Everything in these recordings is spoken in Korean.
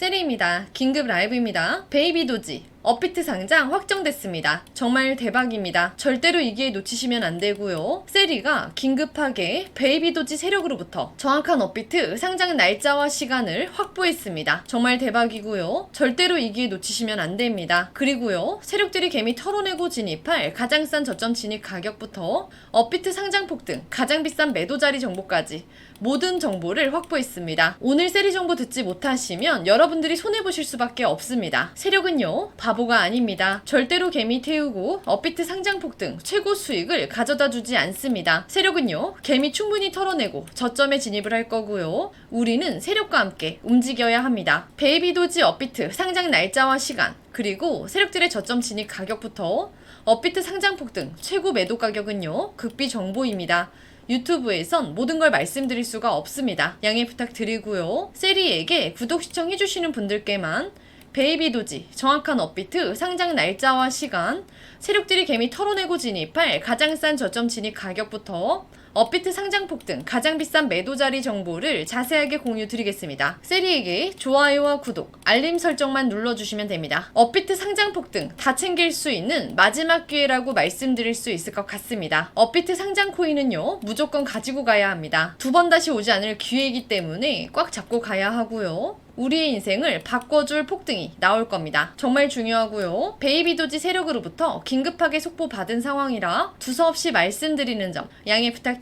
세리입니다. 긴급 라이브입니다. 베이비 도지. 업비트 상장 확정됐습니다. 정말 대박입니다. 절대로 이 기회 놓치시면 안 되고요. 세리가 긴급하게 베이비 도지 세력으로부터 정확한 업비트 상장 날짜와 시간을 확보했습니다. 정말 대박이고요. 절대로 이 기회 놓치시면 안 됩니다. 그리고요. 세력들이 개미 털어내고 진입할 가장 싼 저점 진입 가격부터 업비트 상장 폭등, 가장 비싼 매도 자리 정보까지 모든 정보를 확보했습니다. 오늘 세리 정보 듣지 못하시면 여러분들이 손해 보실 수밖에 없습니다. 세력은요, 바 보가 아닙니다. 절대로 개미 태우고 업비트 상장 폭 등 최고 수익을 가져다 주지 않습니다. 세력은요, 개미 충분히 털어내고 저점에 진입을 할 거고요. 우리는 세력과 함께 움직여야 합니다. 베이비 도지 업비트 상장 날짜와 시간, 그리고 세력들의 저점 진입 가격부터 업비트 상장 폭 등 최고 매도 가격은요, 극비 정보입니다. 유튜브에선 모든 걸 말씀드릴 수가 없습니다. 양해 부탁드리고요. 세리에게 구독 시청해주시는 분들께만 베이비 도지, 정확한 업비트, 상장 날짜와 시간, 세력들이 개미 털어내고 진입할 가장 싼 저점 진입 가격부터 업비트 상장 폭 등, 가장 비싼 매도 자리 정보를 자세하게 공유 드리겠습니다. 세리에게 좋아요와 구독, 알림 설정만 눌러주시면 됩니다. 업비트 상장 폭 등 다 챙길 수 있는 마지막 기회라고 말씀드릴 수 있을 것 같습니다. 업비트 상장 코인은요, 무조건 가지고 가야 합니다. 두 번 다시 오지 않을 기회이기 때문에 꽉 잡고 가야 하고요. 우리의 인생을 바꿔줄 폭등이 나올 겁니다. 정말 중요하고요. 베이비 도지 세력으로부터 긴급하게 속보 받은 상황이라 두서없이 말씀드리는 점 양해 부탁드립니다.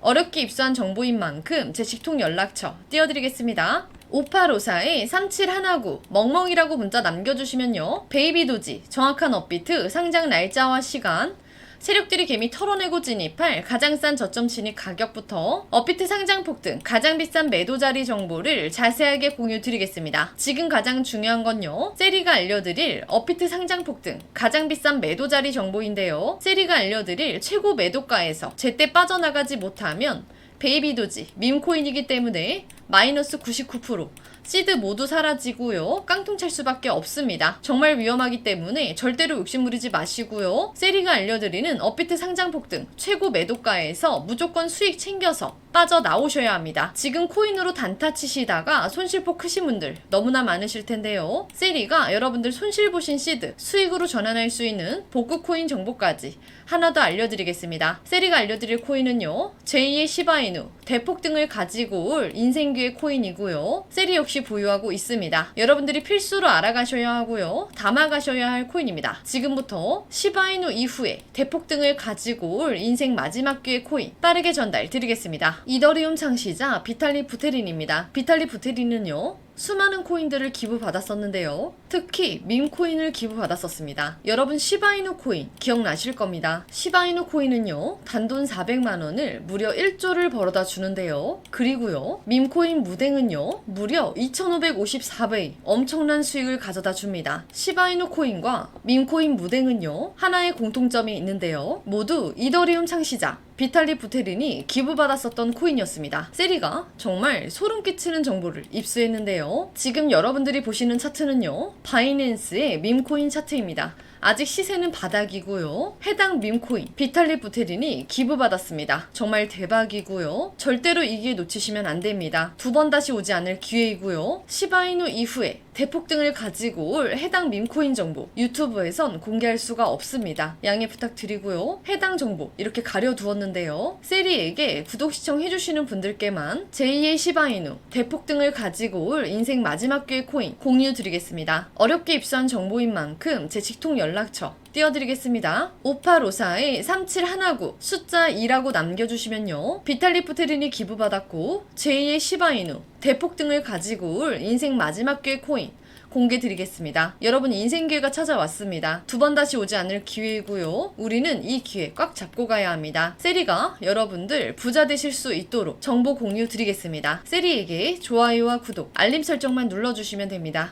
어렵게 입수한 정보인 만큼 제 직통 연락처 띄워드리겠습니다. 5854에 3719 멍멍이라고 문자 남겨주시면요. 베이비 도지 정확한 업비트 상장 날짜와 시간 세력들이 개미 털어내고 진입할 가장 싼 저점 진입 가격부터 업비트 상장 폭 등, 가장 비싼 매도 자리 정보를 자세하게 공유 드리겠습니다. 지금 가장 중요한 건요. 세리가 알려드릴 업비트 상장 폭 등, 가장 비싼 매도 자리 정보인데요. 세리가 알려드릴 최고 매도가에서 제때 빠져나가지 못하면 베이비 도지, 밈코인이기 때문에 마이너스 99%, 시드 모두 사라지고요. 깡통 찰 수밖에 없습니다. 정말 위험하기 때문에 절대로 욕심 부리지 마시고요. 세리가 알려드리는 업비트 상장 폭등 최고 매도가에서 무조건 수익 챙겨서 빠져나오셔야 합니다. 지금 코인으로 단타 치시다가 손실폭 크신 분들 너무나 많으실 텐데요. 세리가 여러분들 손실 보신 시드 수익으로 전환할 수 있는 복구 코인 정보까지 하나 더 알려드리겠습니다. 세리가 알려드릴 코인은요. 제2의 시바이누 대폭등을 가지고 올 인생 규의 코인이고요. 세리 역시 보유하고 있습니다. 여러분들이 필수로 알아가셔야 하고요. 담아가셔야 할 코인입니다. 지금부터 시바이누 이후에 대폭등을 가지고 올 인생 마지막 기회 코인 빠르게 전달 드리겠습니다. 이더리움 창시자 비탈리 부테린입니다. 비탈리 부테린은요. 수많은 코인들을 기부받았었는데요. 특히 밈코인을 기부받았었습니다. 여러분 시바이누 코인 기억나실 겁니다. 시바이누 코인은요. 단돈 400만 원을 무려 1조를 벌어다 주는데요. 그리고요. 밈코인 무댕은요. 무려 2554배 엄청난 수익을 가져다 줍니다. 시바이누 코인과 밈코인 무댕은요. 하나의 공통점이 있는데요. 모두 이더리움 창시자 비탈리 부테린이 기부받았었던 코인이었습니다. 세리가 정말 소름 끼치는 정보를 입수했는데요. 지금 여러분들이 보시는 차트는요. 바이낸스의 밈코인 차트입니다. 아직 시세는 바닥이고요. 해당 밈코인 비탈리 부테린이 기부받았습니다. 정말 대박이고요. 절대로 이 기회 놓치시면 안 됩니다. 두 번 다시 오지 않을 기회이고요. 시바이누 이후에 대폭 등을 가지고 올 해당 밈코인 정보 유튜브에선 공개할 수가 없습니다. 양해 부탁드리고요. 해당 정보 이렇게 가려두었는데요. 세리에게 구독 시청 해주시는 분들께만 제2의 시바이누 대폭 등을 가지고 올 인생 마지막 기회 코인 공유 드리겠습니다. 어렵게 입수한 정보인 만큼 제 직통 연락처 띄워드리겠습니다. 5854에 3719 숫자 2라고 남겨주시면요. 비탈리프테린이 기부받았고 제2의 시바이누 대폭 등을 가지고 올 인생 마지막 기회 코인 공개 드리겠습니다. 여러분 인생 기회가 찾아왔습니다. 두 번 다시 오지 않을 기회이고요. 우리는 이 기회 꽉 잡고 가야 합니다. 세리가 여러분들 부자 되실 수 있도록 정보 공유 드리겠습니다. 세리에게 좋아요와 구독, 알림 설정만 눌러주시면 됩니다.